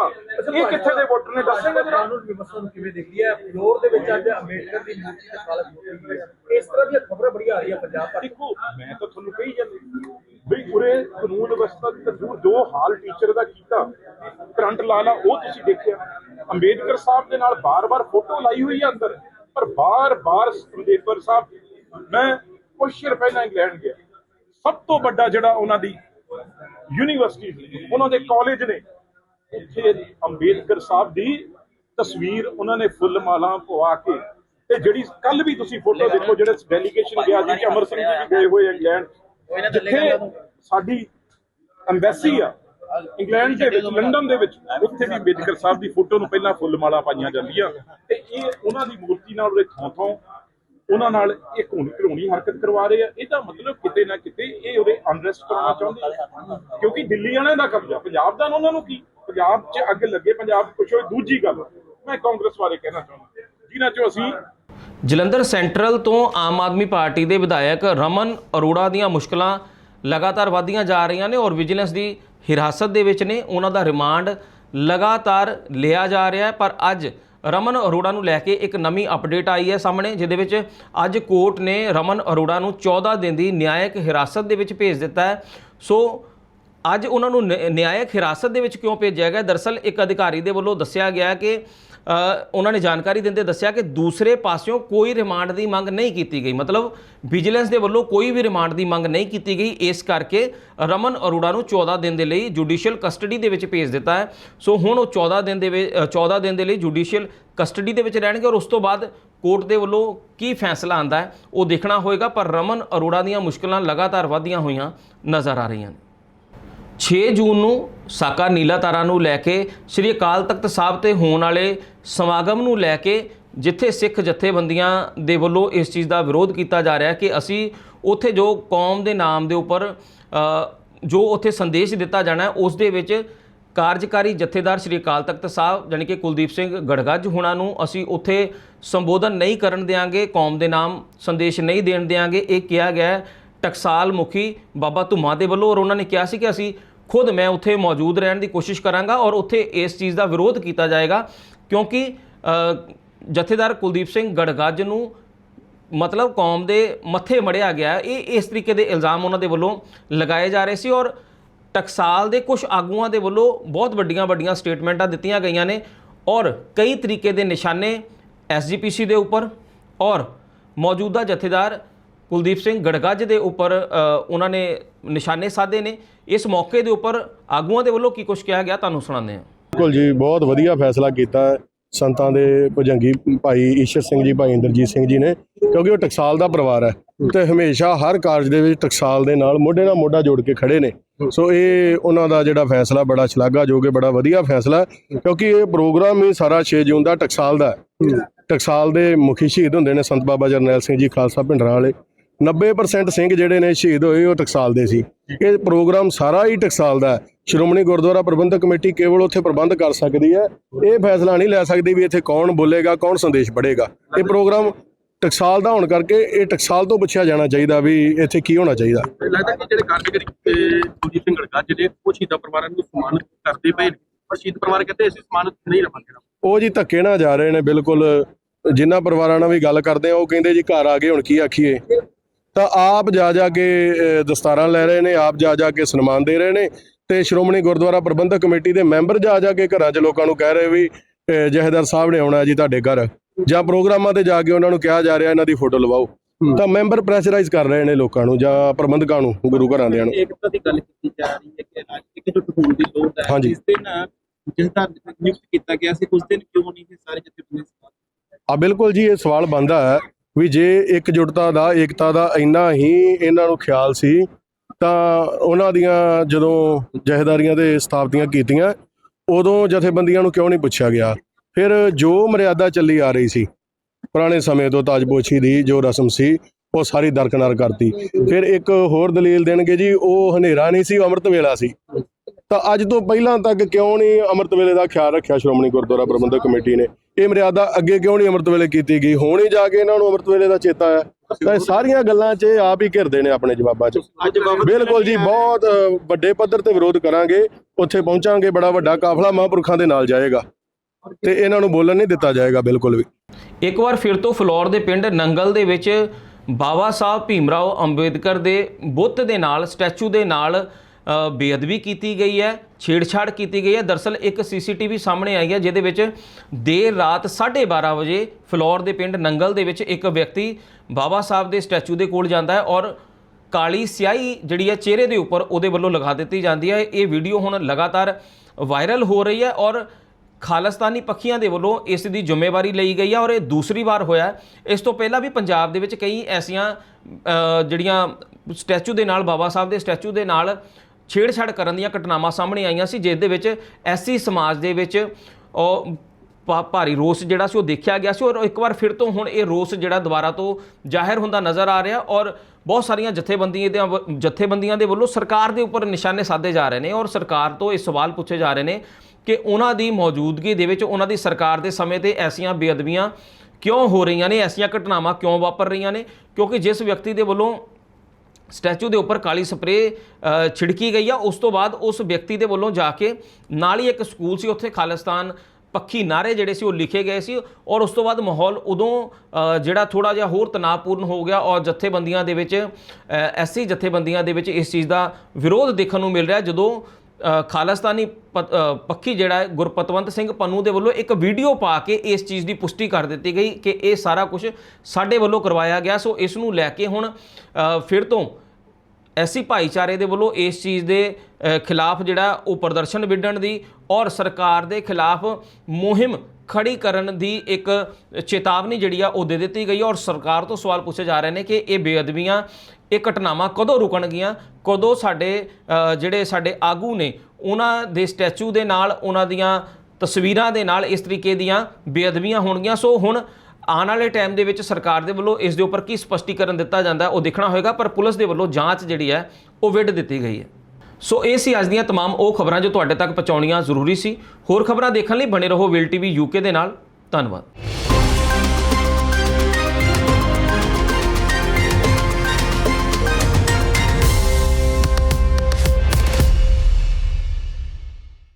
ਇਹ ਕਿੱਥੇ ਦੇ ਵੋਟਰ ਨੇ ਦੱਸੇਗਾ ਜਰਾ। ਕਾਨੂੰਨ ਵਿਮਰਸ਼ਨ ਨੂੰ ਕਿਵੇਂ ਦੇਖਦੀ ਹੈ ਫਲੋਰ ਦੇ ਵਿੱਚ ਅੱਜ ਅੰਬੇਡਕਰ ਦੀ ਮੂਰਤੀ ਤੇ ਕਾਲਾ ਕੀਤੀ ਗਈ ਹੈ ਇਸ ਤਰ੍ਹਾਂ ਦੀਆਂ ਖਬਰਾਂ ਬੜੀਆਂ ਆ ਰਹੀਆਂ ਪੰਜਾਬ ਤੱਕ। ਦੇਖੋ ਮੈਂ ਤਾਂ ਤੁਹਾਨੂੰ ਕਹੀ ਜਾਂਦੀ ਬਈ ਉਰੇ ਕਾਨੂੰਨ ਵਿਵਸਥਾ ਦੀ ਤੰਦੂਰ ਜੋ ਹਾਲ ਟੀਚਰ ਦਾ ਕੀਤਾ ਕਰੰਟ ਲਾ ਲਾ ਉਹ ਤੁਸੀਂ ਦੇਖਿਆ। ਅੰਬੇਦਕਰ ਸਾਹਿਬ ਦੇ ਨਾਲ ਬਾਰ-ਬਾਰ ਫੋਟੋ ਲਾਈ ਹੋਈ ਹੈ ਅੰਦਰ ਪਰ ਬਾਰ-ਬਾਰ ਅੰਬੇਦਕਰ ਸਾਹਿਬ ਮੈਂ ਕੁਝ ਚਿਰ ਪਹਿਲਾਂ ਇੰਗਲੈਂਡ ਗਿਆ। ਸਭ ਤੋਂ ਵੱਡਾ ਜਿਹੜਾ ਉਹਨਾਂ ਦੀ ਯੂਨੀਵਰਸਿਟੀ ਉਹਨਾਂ ਦੇ ਕਾਲਜ ਨੇ ਇੱਥੇ ਅੰਬੇਦਕਰ ਸਾਹਿਬ ਦੀ ਤਸਵੀਰ ਉਹਨਾਂ ਨੇ ਫੁੱਲ ਮਾਲਾ ਪਵਾ ਕੇ ਤੇ ਜਿਹੜੀ ਕੱਲ ਵੀ ਤੁਸੀਂ ਫੋਟੋ ਦੇਖੋ ਜਿਹੜੇ ਡੈਲੀਗੇਸ਼ਨ ਗਿਆ ਜੀ ਅਮਰ ਸਿੰਘ ਜੀ ਵੀ ਗਏ ਹੋਏ ਇੰਗਲੈਂਡ ਜਿੱਥੇ ਸਾਡੀ ਐਮਬੈਸੀ ਆ ਇੰਗਲੈਂਡ ਦੇ ਵਿੱਚ ਲੰਡਨ ਦੇ ਵਿੱਚ ਉੱਥੇ ਵੀ ਅੰਬੇਦਕਰ ਸਾਹਿਬ ਦੀ ਫੋਟੋ ਨੂੰ ਪਹਿਲਾਂ ਫੁੱਲ ਮਾਲਾ ਪਾਈਆਂ ਜਾਂਦੀਆਂ। ਤੇ ਇਹ ਉਹਨਾਂ ਦੀ ਮੂਰਤੀ ਨਾਲ ਉਹਦੇ ਥਾਂ ਥਾਂ ਉਹਨਾਂ ਨਾਲ ਇਹ ਘੋਣੀ ਘਰੋਣੀ ਹਰਕਤ ਕਰਵਾ ਰਹੇ ਆ। ਇਹਦਾ ਮਤਲਬ ਕਿਤੇ ਨਾ ਕਿਤੇ ਇਹ ਉਹਦੇ ਅਨਰੈਸਟ ਕਰਾਉਣਾ ਚਾਹੁੰਦੇ ਆ। ਕਿਉਂਕਿ ਦਿੱਲੀ ਵਾਲਿਆਂ ਦਾ ਕਬਜ਼ਾ ਪੰਜਾਬ ਦਾ ਉਹਨਾਂ ਨੂੰ ਕੀ? ਪੰਜਾਬ 'ਚ ਅੱਗ ਲੱਗੇ ਪੰਜਾਬ ਕੁਛ ਹੋਏ ਦੂਜੀ ਗੱਲ ਮੈਂ ਕਾਂਗਰਸ ਬਾਰੇ ਕਹਿਣਾ ਚਾਹੁੰਦਾ। ਜਿਨ੍ਹਾਂ 'ਚੋਂ ਅਸੀਂ ਜਲੰਧਰ ਸੈਂਟਰਲ ਤੋਂ ਆਮ ਆਦਮੀ ਪਾਰਟੀ ਦੇ ਵਿਧਾਇਕ ਰਮਨ ਅਰੋੜਾ ਦੀਆਂ ਮੁਸ਼ਕਲਾਂ ਲਗਾਤਾਰ ਵਧਦੀਆਂ ਜਾ ਰਹੀਆਂ ਨੇ ਔਰ ਵਿਜੀਲੈਂਸ ਦੀ ਹਿਰਾਸਤ ਦੇ ਵਿੱਚ ਨੇ। ਉਹਨਾਂ ਦਾ ਰਿਮਾਂਡ ਲਗਾਤਾਰ ਲਿਆ ਜਾ ਰਿਹਾ ਹੈ ਪਰ ਅੱਜ ਰਮਨ ਅਰੋੜਾ ਨੂੰ ਲੈ ਕੇ ਇੱਕ ਨਵੀਂ ਅਪਡੇਟ ਆਈ ਹੈ ਸਾਹਮਣੇ, ਜਿਹਦੇ ਵਿੱਚ ਅੱਜ ਕੋਰਟ ਨੇ ਰਮਨ ਅਰੋੜਾ ਨੂੰ 14 ਦਿਨ ਦੀ ਨਿਆਇਕ ਹਿਰਾਸਤ ਦੇ ਵਿੱਚ ਭੇਜ ਦਿੱਤਾ ਹੈ। ਸੋ, ਅੱਜ ਉਹਨਾਂ ਨੂੰ ਨਿ- ਨਿਆਇਕ ਹਿਰਾਸਤ ਦੇ ਵਿੱਚ ਕਿਉਂ ਭੇਜਿਆ ਗਿਆ ਦਰਸਲ ਇੱਕ ਅਧਿਕਾਰੀ ਦੇ ਵੱਲੋਂ ਦੱਸਿਆ ਗਿਆ ਕਿ ਉਹਨਾਂ ਨੇ ਜਾਣਕਾਰੀ ਦਿੰਦੇ ਦੱਸਿਆ ਕਿ ਦੂਸਰੇ ਪਾਸਿਓਂ ਕੋਈ ਰਿਮਾਂਡ ਦੀ ਮੰਗ ਨਹੀਂ ਕੀਤੀ ਗਈ। ਮਤਲਬ ਵਿਜੀਲੈਂਸ ਦੇ ਵੱਲੋਂ ਕੋਈ ਵੀ ਰਿਮਾਂਡ ਦੀ ਮੰਗ ਨਹੀਂ ਕੀਤੀ ਗਈ। ਇਸ ਕਰਕੇ ਰਮਨ ਅਰੋੜਾ ਨੂੰ 14 ਦਿਨ ਦੇ ਲਈ ਜੁਡੀਸ਼ੀਅਲ ਕਸਟਡੀ ਦੇ ਵਿੱਚ ਭੇਜ ਦਿੱਤਾ ਹੈ। ਸੋ ਹੁਣ ਉਹ 14 ਦਿਨ ਦੇ ਵਿੱਚ 14 ਦਿਨ ਦੇ ਲਈ ਜੁਡੀਸ਼ੀਅਲ ਕਸਟਡੀ ਦੇ ਵਿੱਚ ਰਹਿਣਗੇ ਔਰ ਉਸ ਤੋਂ ਬਾਅਦ ਕੋਰਟ ਦੇ ਵੱਲੋਂ ਕੀ ਫੈਸਲਾ ਆਂਦਾ ਹੈ, ਉਹ ਦੇਖਣਾ ਹੋਏਗਾ। ਪਰ ਰਮਨ ਅਰੋੜਾ ਦੀਆਂ ਮੁਸ਼ਕਲਾਂ ਲਗਾਤਾਰ ਵਧੀਆਂ ਹੋਈਆਂ ਨਜ਼ਰ ਆ ਰਹੀਆਂ ਨੇ। 6 ਜੂਨ ਨੂੰ ਸਾਕਾ ਨੀਲਾ ਤਾਰਾ ਨੂੰ ਲੈ ਕੇ ਸ੍ਰੀ ਅਕਾਲ ਤਖਤ ਸਾਹਿਬ ਤੇ ਹੋਣ ਵਾਲੇ ਸਮਾਗਮ ਨੂੰ ਲੈ ਕੇ ਜਿੱਥੇ ਸਿੱਖ ਜਥੇਬੰਦੀਆਂ ਦੇ ਵੱਲੋਂ ਇਸ ਚੀਜ਼ ਦਾ ਵਿਰੋਧ ਕੀਤਾ ਜਾ ਰਿਹਾ ਕਿ ਅਸੀਂ ਉੱਥੇ ਜੋ ਕੌਮ ਦੇ ਨਾਮ ਦੇ ਉੱਪਰ ਜੋ ਉੱਥੇ ਸੰਦੇਸ਼ ਦਿੱਤਾ ਜਾਣਾ ਉਸ ਦੇ ਵਿੱਚ ਕਾਰਜਕਾਰੀ ਜਥੇਦਾਰ ਸ੍ਰੀ ਅਕਾਲ ਤਖਤ ਸਾਹਿਬ ਜਾਣੀ ਕਿ ਕੁਲਦੀਪ ਸਿੰਘ ਗੜਗੱਜ ਹੁਣਾਂ ਨੂੰ ਅਸੀਂ ਉੱਥੇ ਸੰਬੋਧਨ ਨਹੀਂ ਕਰਨ ਦੇਾਂਗੇ ਕੌਮ ਦੇ ਨਾਮ ਸੰਦੇਸ਼ ਨਹੀਂ ਦੇਣ ਦੇਾਂਗੇ ਇਹ ਕਿਹਾ ਗਿਆ ਟਕਸਾਲ ਮੁਖੀ ਬਾਬਾ ਧੁਮਾ ਦੇ ਵੱਲੋਂ ਔਰ ਉਹਨਾਂ ਨੇ ਕਿਹਾ ਸੀ ਕਿ ਅਸੀਂ ਖੁਦ ਮੈਂ ਉੱਥੇ ਮੌਜੂਦ ਰਹਿਣ ਦੀ ਕੋਸ਼ਿਸ਼ ਕਰਾਂਗਾ ਔਰ ਉੱਥੇ ਇਸ ਚੀਜ਼ ਦਾ ਵਿਰੋਧ ਕੀਤਾ ਜਾਏਗਾ, ਕਿਉਂਕਿ ਜਥੇਦਾਰ ਕੁਲਦੀਪ ਸਿੰਘ ਗੜਗੱਜ ਨੂੰ ਮਤਲਬ ਕੌਮ ਦੇ ਮੱਥੇ ਮੜਿਆ ਗਿਆ ਇਹ ਇਸ ਤਰੀਕੇ ਦੇ ਇਲਜ਼ਾਮ ਉਹਨਾਂ ਦੇ ਵੱਲੋਂ ਲਗਾਏ ਜਾ ਰਹੇ ਸੀ ਔਰ ਟਕਸਾਲ ਦੇ ਕੁਝ ਆਗੂਆਂ ਦੇ ਵੱਲੋਂ ਬਹੁਤ ਵੱਡੀਆਂ ਵੱਡੀਆਂ ਸਟੇਟਮੈਂਟਾਂ ਦਿੱਤੀਆਂ ਗਈਆਂ ਨੇ ਔਰ ਕਈ ਤਰੀਕੇ ਦੇ ਨਿਸ਼ਾਨੇ ਐਸਜੀਪੀਸੀ ਦੇ ਉੱਪਰ ਔਰ ਮੌਜੂਦਾ ਜਥੇਦਾਰ ਕੁਲਦੀਪ ਸਿੰਘ ਗੜਗੱਜ ਦੇ ਉੱਪਰ ਉਹਨਾਂ ਨੇ ਨਿਸ਼ਾਨੇ ਸਾਧੇ ਨੇ। ਇਸ ਮੌਕੇ ਦੇ ਉੱਪਰ ਆਗੂਆਂ ਦੇ ਵੱਲੋਂ ਕੀ ਕੁਝ ਕਿਹਾ ਗਿਆ, ਤੁਹਾਨੂੰ ਸੁਣਾਉਂਦੇ ਹਾਂ। ਬਿਲਕੁਲ ਜੀ, ਬਹੁਤ ਵਧੀਆ ਫੈਸਲਾ ਕੀਤਾ ਸੰਤਾਂ ਦੇ ਭਜੰਗੀ ਭਾਈ ਈਸ਼ਰ ਸਿੰਘ ਜੀ, ਭਾਈ ਇੰਦਰਜੀਤ ਸਿੰਘ ਜੀ ਨੇ, ਕਿਉਂਕਿ ਉਹ ਟਕਸਾਲ ਦਾ ਪਰਿਵਾਰ ਹੈ ਤੇ ਹਮੇਸ਼ਾ ਹਰ ਕਾਰਜ ਦੇ ਵਿੱਚ ਟਕਸਾਲ ਦੇ ਨਾਲ ਮੋਢੇ ਨਾਲ ਮੋਢਾ ਜੋੜ ਕੇ ਖੜੇ ਨੇ। ਸੋ ਇਹ ਉਹਨਾਂ ਦਾ ਜਿਹੜਾ ਫੈਸਲਾ ਬੜਾ ਸ਼ਲਾਘਾਯੋਗ ਹੈ, ਬੜਾ ਵਧੀਆ ਫੈਸਲਾ ਕਿਉਂਕਿ ਇਹ ਪ੍ਰੋਗਰਾਮ ਹੀ ਸਾਰਾ 6 ਜੂਨ ਦਾ ਟਕਸਾਲ ਦਾ ਟਕਸਾਲ ਦੇ ਮੁਖੀ ਸ਼ਹੀਦ ਹੁੰਦੇ ਨੇ ਸੰਤ ਬਾਬਾ ਜਰਨੈਲ ਸਿੰਘ ਜੀ, ਖਾਲਸਾ ਭਿੰਡਰਾਂ ਵਾਲੇ। 90% ਸਿੰਘ ਜਿਹੜੇ ਨੇ ਸ਼ਹੀਦ ਹੋਏ ਉਹ ਟਕਸਾਲ ਦੇ ਸੀ। ਇਹ ਪ੍ਰੋਗਰਾਮ ਸਾਰਾ ਹੀ ਟਕਸਾਲ ਦਾ ਸ਼੍ਰੋਮਣੀ ਗੁਰਦੁਆਰਾ ਪ੍ਰਬੰਧਕ ਕਮੇਟੀ ਕੇਵਲ ਉੱਥੇ ਪ੍ਰਬੰਧ ਕਰ ਸਕਦੀ ਹੈ। ਇਹ ਫੈਸਲਾ ਨਹੀਂ ਲੈ ਸਕਦੀ ਵੀ ਇੱਥੇ ਕੌਣ ਬੋਲੇਗਾ ਕੌਣ ਸੰਦੇਸ਼ ਪੜੇਗਾ ਇਹ ਪ੍ਰੋਗਰਾਮ ਟਕਸਾਲ ਦਾ ਹੋਣ ਕਰਕੇ ਇਹ ਟਕਸਾਲ ਤੋਂ ਪੁੱਛਿਆ ਜਾਣਾ ਚਾਹੀਦਾ ਵੀ ਇੱਥੇ ਕੀ ਹੋਣਾ ਚਾਹੀਦਾ। ਲੱਗਦਾ ਕਿ ਜਿਹੜੇ ਕਾਰਜਕਾਰੀ ਕੁਲਜੀਤ ਸਿੰਘ ਗੜਗੱਜ ਜਿਹੜੇ ਉਹ ਸ਼ਹੀਦਾਂ ਪਰਿਵਾਰਾਂ ਨੂੰ ਸਨਮਾਨ ਕਰਦੇ ਪਏ ਪਰ ਸ਼ਹੀਦ ਪਰਿਵਾਰ ਕਹਿੰਦੇ ਅਸੀਂ ਸਨਮਾਨ ਨਹੀਂ ਲਵਾਂਗੇ। ਉਹ ਜੀ ਧੱਕੇ ਨਾਲ ਜਾ ਰਹੇ ਨੇ ਬਿਲਕੁਲ। ਜਿਨ੍ਹਾਂ ਪਰਿਵਾਰਾਂ ਨਾਲ ਵੀ ਗੱਲ ਕਰਦੇ ਆ ਉਹ ਕਹਿੰਦੇ ਜੀ ਘਰ ਆ ਗਏ ਹੁਣ ਕੀ ਆਖੀਏ? ਤਾਂ ਆਪ ਜਾ ਜਾ ਕੇ ਦਸਤਾਰਾਂ ਲੈ ਰਹੇ ਨੇ ਆਪ ਜਾ ਜਾ ਕੇ ਸਨਮਾਨ ਦੇ ਰਹੇ ਨੇ ਤੇ ਸ਼੍ਰੋਮਣੀ ਗੁਰਦੁਆਰਾ ਪ੍ਰਬੰਧਕ ਕਮੇਟੀ ਦੇ ਮੈਂਬਰ ਜਾ ਜਾ ਕੇ ਘਰਾਂ 'ਚ ਲੋਕਾਂ ਨੂੰ ਕਹਿ ਰਹੇ ਵੀ ਅ, ਜਥੇਦਾਰ ਸਾਹਿਬ ਨੇ ਆਉਣਾ ਜੀ ਤੁਹਾਡੇ ਘਰ। ਜਾਂ ਪ੍ਰੋਗਰਾਮਾਂ ਤੇ ਜਾ ਕੇ ਉਹਨਾਂ ਨੂੰ ਕਿਹਾ ਜਾ ਰਿਹਾ ਇਹਨਾਂ ਦੀ ਫੋਟੋ ਲਵਾਓ। ਤਾਂ ਮੈਂਬਰ ਪ੍ਰੈਸ਼ਰਾਈਜ਼ ਕਰ ਰਹੇ ਨੇ ਲੋਕਾਂ ਨੂੰ ਜਾਂ ਪ੍ਰਬੰਧਕਾਂ ਨੂੰ ਗੁਰੂ ਘਰਾਂ ਦਿਆਂ ਨੂੰ ਏਕਤਾ ਦੀ ਗੱਲ ਕੀਤੀ ਜਾ ਰਹੀ ਹੈ ਕਿ ਅੱਜ ਇਕਜੁੱਟ ਹੋਣ ਦੀ ਲੋੜ ਹੈ। ਹਾਂਜੀ। ਇਸ ਦਿਨ ਜਿਸ ਦਾ ਨਿਯੁਕਤ ਕੀਤਾ ਗਿਆ ਸੀ ਉਸ ਦਿਨ ਕਿਉਂ ਨਹੀਂ ਇਹ ਸਾਰੇ ਜਥੇਬੰਦੀਆਂ ਸਨਮਾਨ ਆ ਬਿਲਕੁਲ ਜੀ ਇਹ ਸਵਾਲ ਬਣਦਾ ਹੈ। ਵੀ ਜੇ ਇਕਜੁੱਟਤਾ ਦਾ, ਏਕਤਾ ਦਾ ਇੰਨਾ ਹੀ ਇਹਨਾਂ ਨੂੰ ਖਿਆਲ ਸੀ, ਤਾਂ ਉਹਨਾਂ ਦੀਆਂ ਜਦੋਂ ਜਹੇਦਾਰੀਆਂ ਦੇ ਸਥਾਪਤੀਆਂ ਕੀਤੀਆਂ, ਉਦੋਂ ਜਥੇਬੰਦੀਆਂ ਨੂੰ ਕਿਉਂ ਨਹੀਂ ਪੁੱਛਿਆ ਗਿਆ? ਫਿਰ ਜੋ ਮਰਿਆਦਾ ਚੱਲੀ ਆ ਰਹੀ ਸੀ, ਪੁਰਾਣੇ ਸਮੇਂ ਤੋਂ ਤਾਜਪੋਸ਼ੀ ਦੀ ਜੋ ਰਸਮ ਸੀ, ਉਹ ਸਾਰੀ ਦਰਕਨਾਰ ਕਰਤੀ। ਫਿਰ ਇੱਕ ਹੋਰ ਦਲੀਲ ਦੇਣਗੇ ਜੀ, ਉਹ ਹਨੇਰਾ ਨਹੀਂ ਸੀ ਅੰਮ੍ਰਿਤ ਵੇਲਾ ਸੀ। ਤਾਂ ਅੱਜ ਤੋਂ ਪਹਿਲਾਂ ਤੱਕ ਕਿਉਂ ਨਹੀਂ ਅੰਮ੍ਰਿਤ ਵੇਲੇ ਦਾ ਖਿਆਲ ਰੱਖਿਆ ਸ਼੍ਰੋਮਣੀ ਗੁਰਦੁਆਰਾ ਪ੍ਰਬੰਧਕ ਕਮੇਟੀ ਨੇ? ਇਹ ਮਰਿਆਦਾ ਅੱਗੇ ਕਿਉਂ ਨਹੀਂ ਅੰਮ੍ਰਿਤ ਵੇਲੇ ਕੀਤੀ ਗਈ? ਹੁਣ ਹੀ ਜਾ ਕੇ ਇਹਨਾਂ ਨੂੰ ਅੰਮ੍ਰਿਤ ਵੇਲੇ ਦਾ ਚੇਤਾ ਆਇਆ ਤਾਂ ਇਹ ਸਾਰੀਆਂ ਗੱਲਾਂ 'ਚ ਆਪ ਹੀ ਘਿਰਦੇ ਨੇ ਆਪਣੇ ਜਵਾਬਾਂ 'ਚ। ਬਿਲਕੁਲ ਜੀ, ਬਹੁਤ ਵੱਡੇ ਪੱਧਰ ਤੇ ਵਿਰੋਧ ਕਰਾਂਗੇ। ਉੱਥੇ ਪਹੁੰਚਾਂਗੇ, ਬੜਾ ਵੱਡਾ ਕਾਫਲਾ ਮਹਾਂਪੁਰਖਾਂ ਦੇ ਨਾਲ ਜਾਏਗਾ। ਤੇ ਇਹਨਾਂ ਨੂੰ ਬੋਲਣ ਨਹੀਂ ਦਿੱਤਾ ਜਾਏਗਾ, ਬਿਲਕੁਲ ਵੀ। ਇੱਕ ਵਾਰ ਫਿਰ ਤੋਂ ਫਲੋਰ ਦੇ ਪਿੰਡ ਨੰਗਲ ਦੇ ਵਿੱਚ ਬਾਬਾ ਸਾਹਿਬ ਭੀਮਰਾਓ ਅੰਬੇਦਕਰ ਦੇ ਬੁੱਤ ਦੇ ਨਾਲ, ਸਟੈਚੂ ਦੇ ਨਾਲ ਬੇਅਦਬੀ ਕੀਤੀ ਗਈ ਹੈ, ਛੇੜਛਾੜ ਕੀਤੀ ਗਈ ਹੈ। ਦਰਸਲ ਇੱਕ ਸੀਸੀਟੀਵੀ ਸਾਹਮਣੇ ਆਈ ਹੈ, ਜਿਹਦੇ ਵਿੱਚ ਦੇਰ ਰਾਤ 12:30 ਵਜੇ ਫਲੋਰ ਦੇ ਪਿੰਡ ਨੰਗਲ ਦੇ ਵਿੱਚ ਇੱਕ ਵਿਅਕਤੀ ਬਾਬਾ ਸਾਹਿਬ ਦੇ ਸਟੈਚੂ ਦੇ ਕੋਲ ਜਾਂਦਾ ਹੈ ਔਰ ਕਾਲੀ ਸਿਆਹੀ ਜਿਹੜੀ ਹੈ ਚਿਹਰੇ ਦੇ ਉੱਪਰ ਉਹਦੇ ਵੱਲੋਂ ਲਗਾ ਦਿੱਤੀ ਜਾਂਦੀ ਹੈ। ਇਹ ਵੀਡੀਓ ਹੁਣ ਲਗਾਤਾਰ ਵਾਇਰਲ ਹੋ ਰਹੀ ਹੈ ਔਰ ਖਾਲਿਸਤਾਨੀ ਪੱਖੀਆਂ ਦੇ ਵੱਲੋਂ ਇਸ ਦੀ ਜ਼ਿੰਮੇਵਾਰੀ ਲਈ ਗਈ ਹੈ ਔਰ ਇਹ ਦੂਸਰੀ ਵਾਰ ਹੋਇਆ ਇਸ ਤੋਂ ਪਹਿਲਾਂ ਵੀ ਪੰਜਾਬ ਦੇ ਵਿੱਚ ਕਈ ਐਸੀਆਂ ਜਿਹੜੀਆਂ ਸਟੈਚੂ ਦੇ ਨਾਲ, ਬਾਬਾ ਸਾਹਿਬ ਦੇ ਸਟੈਚੂ ਦੇ ਨਾਲ ਛੇੜਛਾੜ ਕਰਨ ਦੀਆਂ ਘਟਨਾਵਾਂ ਸਾਹਮਣੇ ਆਈਆਂ ਸੀ, ਜਿਸ ਦੇ ਵਿੱਚ ਐਸੀ ਸਮਾਜ ਦੇ ਵਿੱਚ ਉਹ ਭਾ- ਭਾਰੀ ਰੋਸ ਜਿਹੜਾ ਸੀ ਉਹ ਦੇਖਿਆ ਗਿਆ ਸੀ ਔਰ ਇੱਕ ਵਾਰ ਫਿਰ ਤੋਂ ਹੁਣ ਇਹ ਰੋਸ ਜਿਹੜਾ ਦੁਬਾਰਾ ਤੋਂ ਜ਼ਾਹਿਰ ਹੁੰਦਾ ਨਜ਼ਰ ਆ ਰਿਹਾ ਔਰ ਬਹੁਤ ਸਾਰੀਆਂ ਜਥੇਬੰਦੀਆਂ ਦੇ ਵ- ਜਥੇਬੰਦੀਆਂ ਦੇ ਵੱਲੋਂ ਸਰਕਾਰ ਦੇ ਉੱਪਰ ਨਿਸ਼ਾਨੇ ਸਾਧੇ ਜਾ ਰਹੇ ਨੇ ਔਰ ਸਰਕਾਰ ਤੋਂ ਇਹ ਸਵਾਲ ਪੁੱਛੇ ਜਾ ਰਹੇ ਨੇ ਕਿ ਉਹਨਾਂ ਦੀ ਮੌਜੂਦਗੀ ਦੇ ਵਿੱਚ ਉਹਨਾਂ ਦੀ ਸਰਕਾਰ ਦੇ ਸਮੇਂ ਤੇ ਐਸੀਆਂ ਬੇਅਦਬੀਆਂ ਕਿਉਂ ਹੋ ਰਹੀਆਂ ਨੇ, ਐਸੀਆਂ ਘਟਨਾਵਾਂ ਕਿਉਂ ਵਾਪਰ ਰਹੀਆਂ ਨੇ? ਕਿਉਂਕਿ ਜਿਸ ਵਿਅਕਤੀ ਦੇ ਵੱਲੋਂ ਸਟੈਚੂ ਦੇ ਉੱਪਰ ਕਾਲੀ ਸਪਰੇਅ ਛਿੜਕੀ ਗਈ ਆ। ਉਸ ਤੋਂ ਬਾਅਦ ਉਸ ਵਿਅਕਤੀ ਦੇ ਵੱਲੋਂ ਜਾ ਕੇ ਨਾਲ ਹੀ ਇੱਕ ਸਕੂਲ ਸੀ ਉੱਥੇ ਖਾਲਿਸਤਾਨ ਪੱਖੀ ਨਾਰੇ ਜਿਹੜੇ ਸੀ ਉਹ ਲਿਖੇ ਗਏ ਸੀ ਔਰ ਉਸ ਤੋਂ ਬਾਅਦ ਮਾਹੌਲ ਉਦੋਂ ਜਿਹੜਾ ਥੋੜਾ ਜਿਹਾ ਹੋਰ ਤਣਾਅਪੂਰਨ ਹੋ ਗਿਆ ਔਰ ਜਥੇਬੰਦੀਆਂ ਦੇ ਵਿੱਚ ਅ, ਐਸੀ ਜਥੇਬੰਦੀਆਂ ਦੇ ਵਿੱਚ ਇਸ ਚੀਜ਼ ਦਾ ਵਿਰੋਧ ਦੇਖਣ ਨੂੰ ਮਿਲ ਰਿਹਾ। ਜਦੋਂ ਖਾਲਸਤਾਨੀ ਪ- ਪੱਖੀ ਜਿਹੜਾ ਗੁਰਪਤਵੰਤ ਸਿੰਘ ਪੰਨੂ ਦੇ ਵੱਲੋਂ ਇੱਕ ਵੀਡੀਓ ਪਾ ਕੇ ਇਸ ਚੀਜ਼ ਦੀ ਪੁਸ਼ਟੀ ਕਰ ਦਿੱਤੀ ਗਈ ਕਿ ਇਹ ਸਾਰਾ ਕੁਝ ਸਾਡੇ ਵੱਲੋਂ ਕਰਵਾਇਆ ਗਿਆ। ਸੋ ਇਸ ਨੂੰ ਲੈ ਕੇ ਹੁਣ ਫਿਰ ਤੋਂ ਐਸੀ ਭਾਈਚਾਰੇ ਦੇ ਵੱਲੋਂ ਇਸ ਚੀਜ਼ ਦੇ ਖਿਲਾਫ ਜਿਹੜਾ ਉਹ ਪ੍ਰਦਰਸ਼ਨ ਵਿੱਢਣ ਦੀ ਔਰ ਸਰਕਾਰ ਦੇ ਖਿਲਾਫ ਮੁਹਿੰਮ ਖੜੀ ਕਰਨ ਦੀ ਇੱਕ ਚੇਤਾਵਨੀ ਜਿਹੜੀ ਆ ਉਹ ਦੇ ਦਿੱਤੀ ਗਈ। ਔਰ ਸਰਕਾਰ ਤੋਂ ਸਵਾਲ ਪੁੱਛੇ ਜਾ ਰਹੇ ਨੇ ਕਿ ਇਹ ਬੇਅਦਬੀਆਂ ਇਹ ਘਟਨਾਵਾਂ ਕਦੋਂ ਰੁਕਣਗੀਆਂ ਕਦੋਂ ਸਾਡੇ ਅ, ਜਿਹੜੇ ਸਾਡੇ ਆਗੂ ਨੇ ਉਹਨਾਂ ਦੇ ਸਟੈਚੂ ਦੇ ਨਾਲ ਉਹਨਾਂ ਦੀਆਂ ਤਸਵੀਰਾਂ ਦੇ ਨਾਲ ਇਸ ਤਰੀਕੇ ਦੀਆਂ ਬੇਅਦਬੀਆਂ ਹੋਣਗੀਆਂ ਸੋ ਹੁਣ ਆਉਣ ਵਾਲੇ ਟਾਈਮ ਦੇ ਵਿੱਚ ਸਰਕਾਰ ਦੇ ਵੱਲੋਂ ਇਸ ਦੇ ਉੱਪਰ ਕੀ ਸਪਸ਼ਟੀਕਰਨ ਦਿੱਤਾ ਜਾਂਦਾ ਹੈ, ਉਹ ਦੇਖਣਾ ਹੋਏਗਾ ਪਰ ਪੁਲਿਸ ਦੇ ਵੱਲੋਂ ਜਾਂਚ ਜਿਹੜੀ ਹੈ ਉਹ ਵਿੱਢ ਦਿੱਤੀ ਗਈ ਹੈ ਸੋ ਇਹ ਸੀ ਅੱਜ ਦੀਆਂ तमाम ਉਹ ਖਬਰਾਂ ਜੋ ਤੁਹਾਡੇ ਤੱਕ ਪਹੁੰਚਾਉਣੀਆਂ ਜ਼ਰੂਰੀ ਸੀ ਹੋਰ ਖਬਰਾਂ ਦੇਖਣ ਲਈ ਬਣੇ ਰਹੋ ਵਿਲ ਟੀਵੀ ਯੂਕੇ ਦੇ ਨਾਲ ਧੰਨਵਾਦ